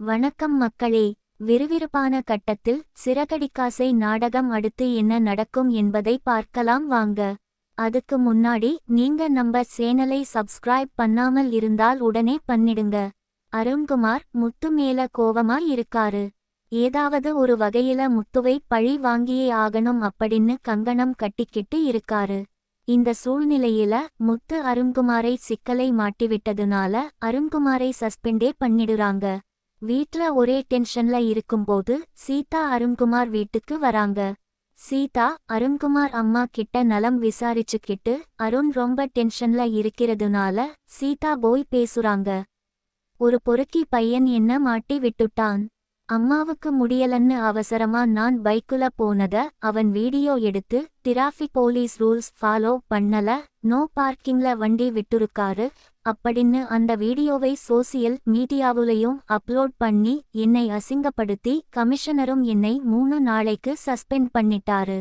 வணக்கம் மக்களே விறுவிறுப்பான கட்டத்தில் சிறகடிக்காசை நாடகம் அடுத்து என்ன நடக்கும் என்பதை பார்க்கலாம் வாங்க. அதுக்கு முன்னாடி நீங்க நம்ம சேனலை சப்ஸ்கிரைப் பண்ணாமல் இருந்தால் உடனே பண்ணிடுங்க. அருண்குமார் முத்து மேல கோவமா இருக்காரு. ஏதாவது ஒரு வகையில முத்துவை பழி வாங்கியே ஆகணும் அப்படின்னு கங்கணம் கட்டிக்கிட்டு இருக்காரு. இந்த சூழ்நிலையில முத்து அருண்குமாரை சிக்கலை மாட்டிவிட்டதுனால அருண்குமாரை சஸ்பெண்டே பண்ணிடுறாங்க. வீட்ல ஒரே டென்ஷன்ல இருக்கும்போது சீதா அருண்குமார் வீட்டுக்கு வராங்க. சீதா அருண்குமார் அம்மா கிட்ட நலம் விசாரிச்சுக்கிட்டு அருண் ரொம்ப டென்ஷன்ல இருக்கிறதுனால சீதா போய் பேசுறாங்க. ஒரு பொறுக்கி பையன் என்ன மாட்டி விட்டுட்டான்? அம்மாவுக்கு முடியலன்னு அவசரமா நான் பைக்குல போனத அவன் வீடியோ எடுத்து டிராஃபிக் போலீஸ் ரூல்ஸ் ஃபாலோ பண்ணல நோ பார்க்கிங்ல வண்டி விட்டுருக்காரு அப்படின்னு அந்த வீடியோவை சோசியல் மீடியாவுலையும் அப்லோட் பண்ணி என்னை அசிங்கப்படுத்தி கமிஷனரும் என்னை மூணு நாளைக்கு சஸ்பெண்ட் பண்ணிட்டாரு.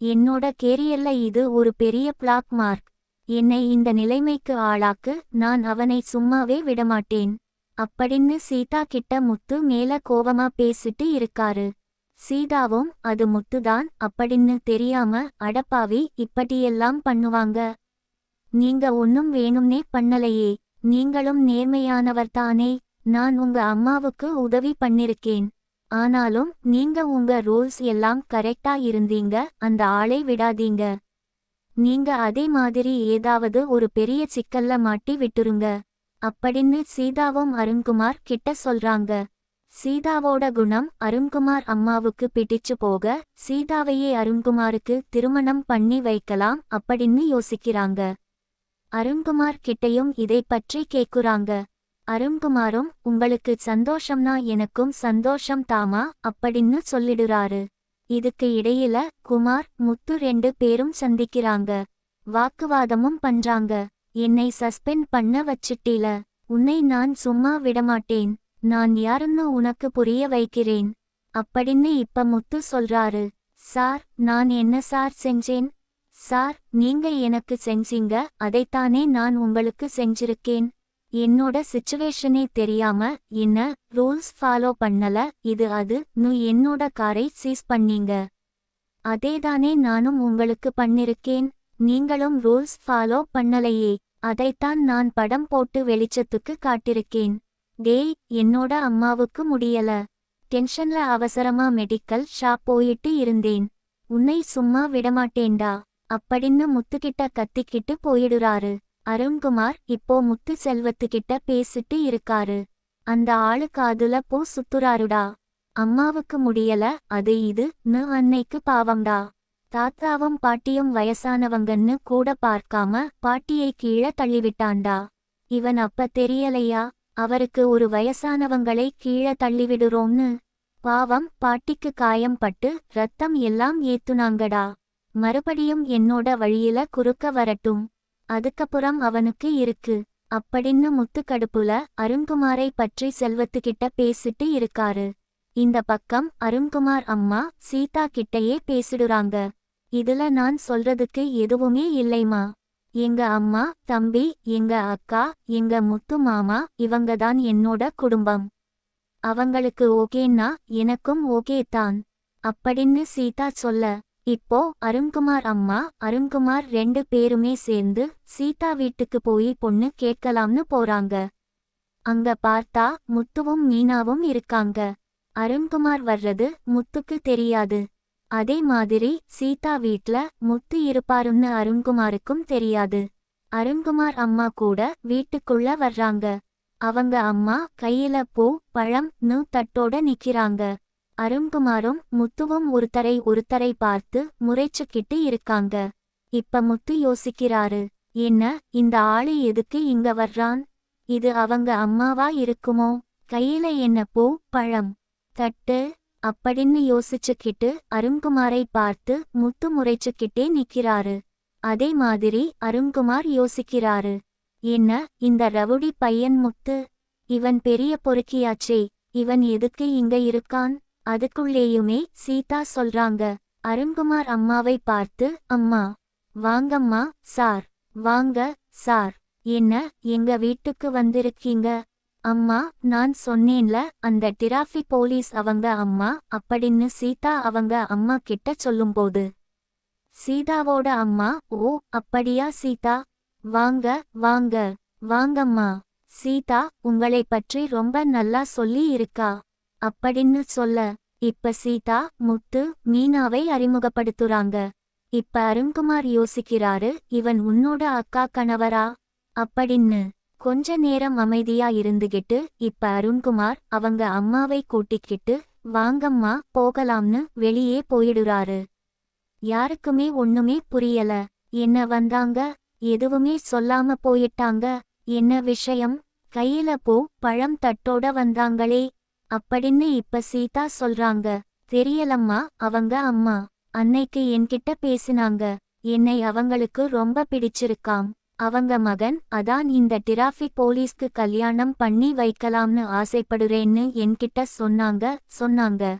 என்னோட கேரியர்ல இது ஒரு பெரிய பிளாக் மார்க். என்னை இந்த நிலைமைக்கு ஆளாக்கு நான் அவனை சும்மாவே விடமாட்டேன். அப்படின்னு சீதா கிட்ட முத்து மேல கோவமா பேசிட்டு இருக்காரு. சீதாவும் அது முத்துதான் அப்படின்னு தெரியாம அடப்பாவி இப்படியெல்லாம் பண்ணுவாங்க. நீங்க ஒன்னும் வேணும்னே பண்ணலையே. நீங்களும் நேர்மையானவர்தானே நான் உங்க அம்மாவுக்கு உதவி பண்ணிருக்கேன். ஆனாலும் நீங்க உங்க ரூல்ஸ் எல்லாம் கரெக்டா இருந்தீங்க. அந்த ஆளை விடாதீங்க. நீங்க அதே மாதிரி ஏதாவது ஒரு பெரிய சிக்கல்ல மாட்டி விட்டுருங்க. அப்படின்னு சீதாவும் அருண்குமார் கிட்ட சொல்றாங்க. சீதாவோட குணம் அருண்குமார் அம்மாவுக்கு பிடிச்சு போக சீதாவையே அருண்குமாருக்கு திருமணம் பண்ணி வைக்கலாம் அப்படின்னு யோசிக்கிறாங்க. அருண்குமார் கிட்டையும் இதை பற்றி கேக்குறாங்க. அருண்குமாரும் உங்களுக்கு சந்தோஷம்னா எனக்கும் சந்தோஷம் தாமா? அப்படின்னு சொல்லிடுறாரு. இதுக்கு இடையில குமார் முத்து ரெண்டு பேரும் சந்திக்கிறாங்க. வாக்குவாதமும் பண்றாங்க. என்னை சஸ்பெண்ட் பண்ண வச்சிட்டீல. உன்னை நான் சும்மா விடமாட்டேன். நான் யாருன்னு உனக்கு புரிய வைக்கிறேன். அப்படின்னு இப்ப முத்து சொல்றாரு. சார் நான் என்ன சார் செஞ்சேன்? சார் நீங்க எனக்கு செஞ்சீங்க அதைத்தானே நான் உங்களுக்கு செஞ்சிருக்கேன். என்னோட சிச்சுவேஷனே தெரியாம என்ன ரூல்ஸ் ஃபாலோ பண்ணல இது அது நு என்னோட காரை சீஸ் பண்ணீங்க. அதேதானே நானும் உங்களுக்கு பண்ணிருக்கேன். நீங்களும் ரூல்ஸ் ஃபாலோ பண்ணலையே அதைத்தான் நான் படம் போட்டு வெளிச்சத்துக்கு காட்டிருக்கேன். டேய் என்னோட அம்மாவுக்கு முடியல. டென்ஷன்ல அவசரமா மெடிக்கல் ஷாப் போயிட்டு இருந்தேன். உன்னை சும்மா விடமாட்டேன்டா. அப்படின்னு முத்துக்கிட்ட கத்திக்கிட்டு போயிடுறாரு. அருண்குமார் இப்போ முத்து செல்வத்துக்கிட்ட பேசிட்டு இருக்காரு. அந்த ஆளு காதுல போ சுத்துறாருடா. அம்மாவுக்கு முடியல அது இது நு அன்னைக்கு பாவம்டா. தாத்தாவும் பாட்டியும் வயசானவங்கன்னு கூட பார்க்காம பாட்டியை கீழே தள்ளிவிட்டான்டா. இவன் அப்ப தெரியலையா? அவருக்கு ஒரு வயசானவங்களை கீழே தள்ளிவிடுறோம்னு. பாவம் பாட்டிக்கு காயம் பட்டு ரத்தம் எல்லாம் ஏத்துனாங்கடா. மறுபடியும் என்னோட வழியில குறுக்க வரட்டும். அதுக்கப்புறம் அவனுக்கு இருக்கு. அப்படின்னு முத்துக்கடுப்புல அருண்குமாரை பற்றி செல்வத்துக்கிட்ட பேசிட்டு இருக்காரு. இந்த பக்கம் அருண்குமார் அம்மா சீதா கிட்டையே பேசிடுறாங்க. இதுல நான் சொல்றதுக்கு எதுவுமே இல்லைமா எங்க அம்மா தம்பி எங்க அக்கா எங்க முத்து மாமா இவங்க தான் என்னோட குடும்பம். அவங்களுக்கு ஓகேன்னா எனக்கும் ஓகே தான் அப்படின்னு சீதா சொல்ல இப்போ அருண்குமார் அம்மா அருண்குமார் ரெண்டு பேருமே சேர்ந்து சீதா வீட்டுக்கு போய் பொண்ணு கேட்கலாம்னு போறாங்க. அங்க பார்த்தா முத்துவும் மீனாவும் இருக்காங்க. அருண்குமார் வர்றது முத்துக்கு தெரியாது. அதே மாதிரி சீதா வீட்ல முத்து இருப்பாருன்னு அருண்குமாருக்கும் தெரியாது. அருண்குமார் அம்மா கூட வீட்டுக்குள்ள வர்றாங்க. அவங்க அம்மா கையில பூ பழம் நு தட்டோட நிக்கிறாங்க. அருண்குமாரும் முத்துவும் ஒருத்தரை ஒருத்தரை பார்த்து முறைச்சுக்கிட்டு இருக்காங்க. இப்ப முத்து யோசிக்கிறாரு என்ன இந்த ஆளு எதுக்கு இங்க வர்றான்? இது அவங்க அம்மாவா இருக்குமோ? கையில என்ன பூ பழம்? தட்டு அப்படின்னு யோசிச்சுக்கிட்டு அருண்குமாரை பார்த்து முத்து முறைச்சுக்கிட்டே நிக்கிறாரு. அதே மாதிரி அருண்குமார் யோசிக்கிறாரு என்ன இந்த ரவுடி பையன் முத்து? இவன் பெரிய பொறுக்கியாச்சே இவன் எதுக்கு இங்க இருக்கான்? அதுக்குள்ளேயுமே சீதா சொல்றாங்க அருண்குமார் அம்மாவை பார்த்து அம்மா வாங்கம்மா சார் வாங்க சார் என்ன எங்க வீட்டுக்கு வந்திருக்கீங்க? அம்மா நான் சொன்னேன்ல அந்த டிராஃபிக் போலீஸ் அவங்க அம்மா அப்படின்னு சீதா அவங்க அம்மா கிட்ட சொல்லும்போது. சீதாவோட அம்மா ஓ அப்படியா சீதா? வாங்க வாங்க வாங்கம்மா சீதா உங்களை பற்றி ரொம்ப நல்லா சொல்லி இருக்கா அப்படின்னு சொல்ல இப்ப சீதா முத்து மீனாவை அறிமுகப்படுத்துறாங்க. இப்ப அருண்குமார் யோசிக்கிறாரு இவன் உன்னோட அக்கா கணவரா? அப்படின்னு கொஞ்ச நேரம் அமைதியா இருந்துகிட்டு இப்ப அருண்குமார் அவங்க அம்மாவை கூட்டிக்கிட்டு வாங்கம்மா போகலாம்னு வெளியே போயிடுறாரு. யாருக்குமே ஒண்ணுமே புரியல. என்ன வந்தாங்க? எதுவுமே சொல்லாம போயிட்டாங்க. என்ன விஷயம்? கையில பூ பழம் தட்டோட வந்தாங்களே. அப்படின்னு இப்ப சீதா சொல்றாங்க. தெரியலம்மா அவங்க அம்மா. அன்னைக்கு என்கிட்ட பேசினாங்க. என்னை அவங்களுக்கு ரொம்ப பிடிச்சிருக்காம். அவங்க மகன் அதான் இந்த டிராஃபிக் போலீஸ்க்கு கல்யாணம் பண்ணி வைக்கலாம்னு ஆசைப்படுறேன்னு என்கிட்ட சொன்னாங்க சொன்னாங்க.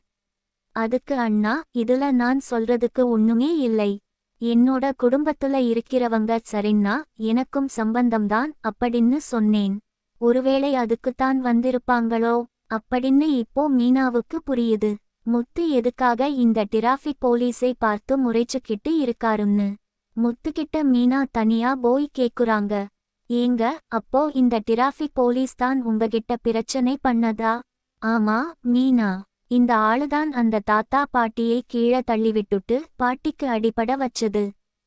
அதுக்கு அண்ணா இதுல நான் சொல்றதுக்கு ஒண்ணுமே இல்லை. என்னோட குடும்பத்துல இருக்கிறவங்க சரின்னா எனக்கும் சம்பந்தம்தான் அப்படின்னு சொன்னேன். ஒருவேளை அதுக்குத்தான் வந்திருப்பாங்களோ? அப்படின்னு இப்போ மீனாவுக்கு புரியுது. முத்து எதுக்காக இந்த டிராஃபிக் போலீஸை பார்த்து முறைச்சுக்கிட்டு இருக்காருன்னு. முத்துக்கிட்ட மீனா தனியா போய் கேக்குறாங்க. ஏங்க அப்போ இந்த டிராஃபிக் போலீஸ் தான் உங்ககிட்ட பிரச்சனை பண்ணதா? ஆமா மீனா. இந்த ஆளுதான் அந்த தாத்தா பாட்டியை கீழே தள்ளிவிட்டுட்டு பாட்டிக்கு அடிபட வச்சது.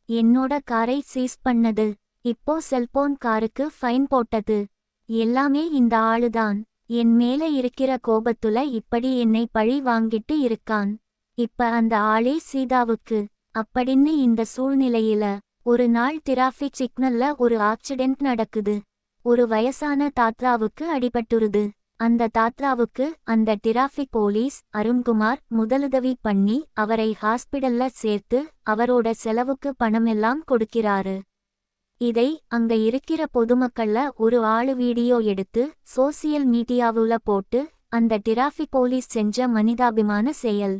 என்னோட காரை சீஸ் பண்ணது. இப்போ செல்போன் காருக்கு ஃபைன் போட்டது. எல்லாமே இந்த ஆளுதான். என் மேல இருக்கிற கோபத்துல இப்படி என்னை பழி வாங்கிட்டு இருக்கான். இப்ப அந்த ஆளே சீதாவுக்கு. அப்படின்னு இந்த சூழ்நிலையில ஒரு நாள் டிராஃபிக் சிக்னல்ல ஒரு ஆக்சிடென்ட் நடக்குது. ஒரு வயசான தாத்ராவுக்கு அடிபட்டுருது. அந்த தாத்ராவுக்கு அந்த டிராஃபிக் போலீஸ் அருண்குமார் முதலுதவி பண்ணி அவரை ஹாஸ்பிடல்ல சேர்த்து அவரோட செலவுக்கு பணமெல்லாம் கொடுக்கிறாரு. இதை அங்க இருக்கிற பொதுமக்கள்ல ஒரு ஆளு வீடியோ எடுத்து சோசியல் மீடியாவுல போட்டு அந்த டிராஃபிக் போலீஸ் செஞ்ச மனிதாபிமான செயல்.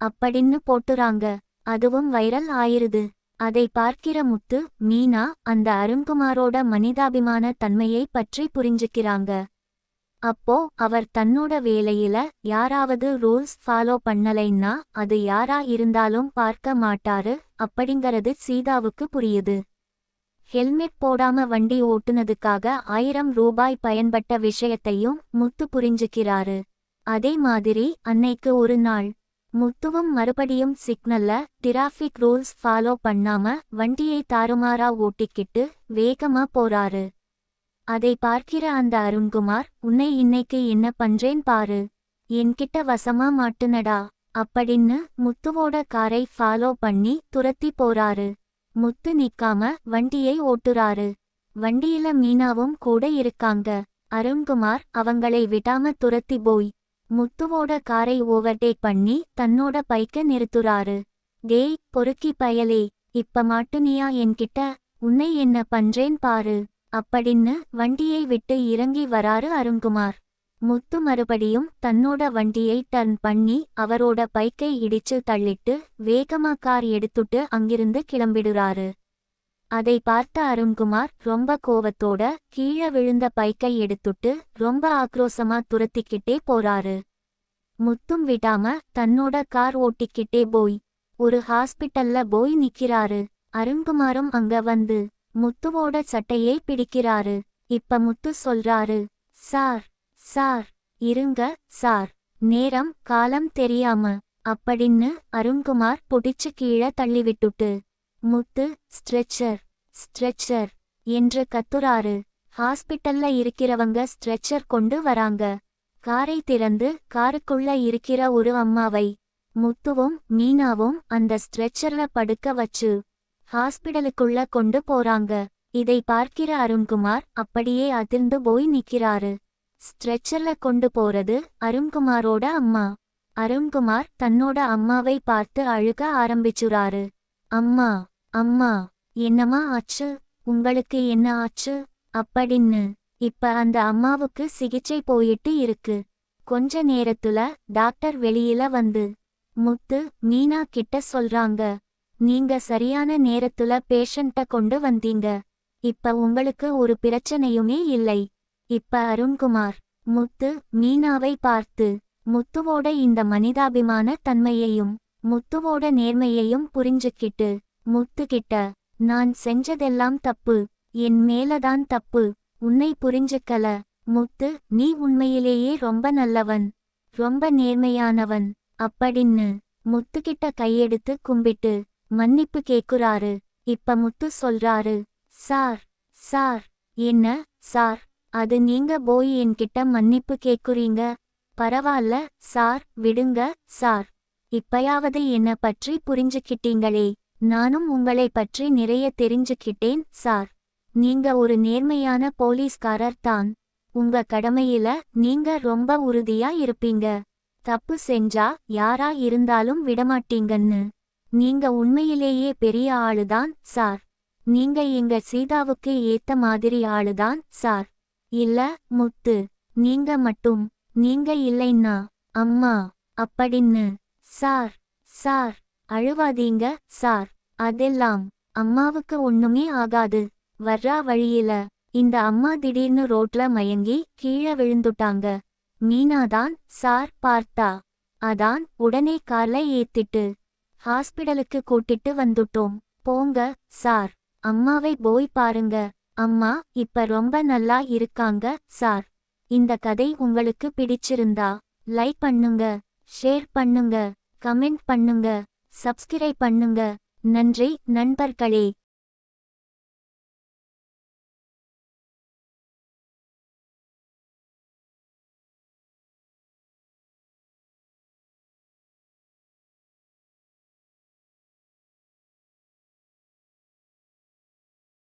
அப்படின்னு போட்டுறாங்க. அதுவும் வைரல் ஆயிருது. அதை பார்க்கிற முத்து மீனா அந்த அருண்குமாரோட மனிதாபிமான தன்மையை பற்றி புரிஞ்சுக்கிறாங்க. அப்போ அவர் தன்னோட வேலையில யாராவது ரூல்ஸ் ஃபாலோ பண்ணலைன்னா அது யாரா இருந்தாலும் பார்க்க மாட்டாரு அப்படிங்கறது சீதாவுக்கு புரியுது. ஹெல்மெட் போடாம வண்டி ஓட்டுனதுக்காக ஆயிரம் ரூபாய் பயன்பட்ட விஷயத்தையும் முத்து புரிஞ்சுக்கிறாரு. அதே மாதிரி அன்னைக்கு ஒரு நாள் முத்துவும் மறுபடியும் சிக்னல்ல டிராஃபிக் ரூல்ஸ் ஃபாலோ பண்ணாம வண்டியை தாறுமாறா ஓட்டிக்கிட்டு வேகமா போறாரு. அதை பார்க்கிற அந்த அருண்குமார் உன்னை இன்னைக்கு என்ன பண்றேன் பாரு. என்கிட்ட வசமா மாட்டுனடா. அப்படின்னு முத்துவோட காரை ஃபாலோ பண்ணி துரத்தி போறாரு. முத்து நிக்காம வண்டியை ஓட்டுறாரு. வண்டியில மீனாவும் கூட இருக்காங்க. அருண்குமார் அவங்களை விடாம துரத்தி போய் முத்துவோட காரை ஓவர்டேக் பண்ணி தன்னோட பைக்க நிறுத்துறாரு. டேய் பொறுக்கி பயலே இப்ப மாட்டுனியா என்கிட்ட உன்னை என்ன பண்றேன் பாரு அப்படின்னு வண்டியை விட்டு இறங்கி வராரு அருண்குமார். முத்து மறுபடியும் தன்னோட வண்டியை டர்ன் பண்ணி அவரோட பைக்கை இடிச்சு தள்ளிட்டு வேகமா கார் எடுத்துட்டு அங்கிருந்து கிளம்பிடுறாரு. அதை பார்த்த அருண்குமார் ரொம்ப கோவத்தோட கீழே விழுந்த பைக்கை எடுத்துட்டு ரொம்ப ஆக்ரோசமா துரத்திக்கிட்டே போறாரு. முத்தும் விடாம தன்னோட கார் ஓட்டிக்கிட்டே போய் ஒரு ஹாஸ்பிட்டல்ல போய் நிக்கிறாரு. அருண்குமாரும் அங்க வந்து முத்துவோட சட்டையை பிடிக்கிறாரு. இப்ப முத்து சொல்றாரு சார் சார் இருங்க சார். நேரம் காலம் தெரியாம. அப்படின்னு அருண்குமார் புடிச்சு கீழே தள்ளிவிட்டுட்டு முத்து ஸ்ட்ரெச்சர் ஸ்ட்ரெச்சர் என்று கத்துறாரு. ஹாஸ்பிட்டல்ல இருக்கிறவங்க ஸ்ட்ரெச்சர் கொண்டு வராங்க. காரை திறந்து காருக்குள்ள இருக்கிற ஒரு அம்மாவை முத்துவும் மீனாவும் அந்த ஸ்ட்ரெச்சர்ல படுக்க வச்சு ஹாஸ்பிடலுக்குள்ள கொண்டு போறாங்க. இதை பார்க்கிற அருண்குமார் அப்படியே அதிர்ந்து போய் நிக்கிறாரு. ஸ்ட்ரெச்சர்ல கொண்டு போறது அருண்குமாரோட அம்மா. அருண்குமார் தன்னோட அம்மாவை பார்த்து அழுக ஆரம்பிச்சுறாரு. அம்மா அம்மா என்னமா ஆச்சு? உங்களுக்கு என்ன ஆச்சு? அப்படின்னு. இப்ப அந்த அம்மாவுக்கு சிகிச்சை போயிட்டு இருக்கு. கொஞ்ச நேரத்துல டாக்டர் வெளியில வந்து முத்து மீனா கிட்ட சொல்றாங்க. நீங்க சரியான நேரத்துல பேஷண்ட்ட கொண்டு வந்தீங்க. இப்ப உங்களுக்கு ஒரு பிரச்சனையுமே இல்லை. இப்ப அருண்குமார் முத்து மீனாவை பார்த்து முத்துவோட இந்த மனிதாபிமான தன்மையையும் முத்துவோட நேர்மையையும் புரிஞ்சுக்கிட்டு முத்துக்கிட்ட நான் செஞ்சதெல்லாம் தப்பு என் மேலதான் தப்பு உன்னை புரிஞ்சுக்கல முத்து நீ உண்மையிலேயே ரொம்ப நல்லவன் ரொம்ப நேர்மையானவன் அப்படின்னு முத்துக்கிட்ட கையெடுத்து கும்பிட்டு மன்னிப்பு கேக்குறாரு. இப்ப முத்து சொல்றாரு சார் சார் என்ன சார்? அது நீங்க போய் என்கிட்ட மன்னிப்பு கேக்குறீங்க. பரவாயில்ல சார் விடுங்க சார். இப்பயாவது என்ன பற்றி புரிஞ்சுக்கிட்டீங்களே. நானும் உங்களை பற்றி நிறைய தெரிஞ்சுக்கிட்டேன் சார். நீங்க ஒரு நேர்மையான போலீஸ்காரர் தான். உங்க கடமையில நீங்க ரொம்ப உறுதியா இருப்பீங்க. தப்பு செஞ்சா யாரா இருந்தாலும் விடமாட்டீங்கன்னு. நீங்க உண்மையிலேயே பெரிய ஆளுதான் சார். நீங்க எங்க சீதாவுக்கு ஏத்த மாதிரி ஆளுதான் சார். இல்ல முத்து. நீங்க மட்டும். நீங்க இல்லைன்னா அம்மா அப்படின்னு. Sir sir. அழுவாதீங்க சார். அதெல்லாம் அம்மாவுக்கு ஒண்ணுமே ஆகாது. வர்றா வழியில. இந்த அம்மா திடீர்னு ரோட்ல மயங்கி கீழே விழுந்துட்டாங்க. மீனாதான் சார் பார்த்தா. அதான் உடனே கார்ல ஏத்திட்டு. ஹாஸ்பிடலுக்கு கூட்டிட்டு வந்துட்டோம். போங்க சார். அம்மாவை போய் பாருங்க. அம்மா இப்ப ரொம்ப நல்லா இருக்காங்க சார். இந்த கதை உங்களுக்கு பிடிச்சிருந்தா லைக் பண்ணுங்க ஷேர் பண்ணுங்க கமெண்ட் பண்ணுங்க சப்ஸ்கிரைப் பண்ணுங்க. நன்றி நண்பர்களே.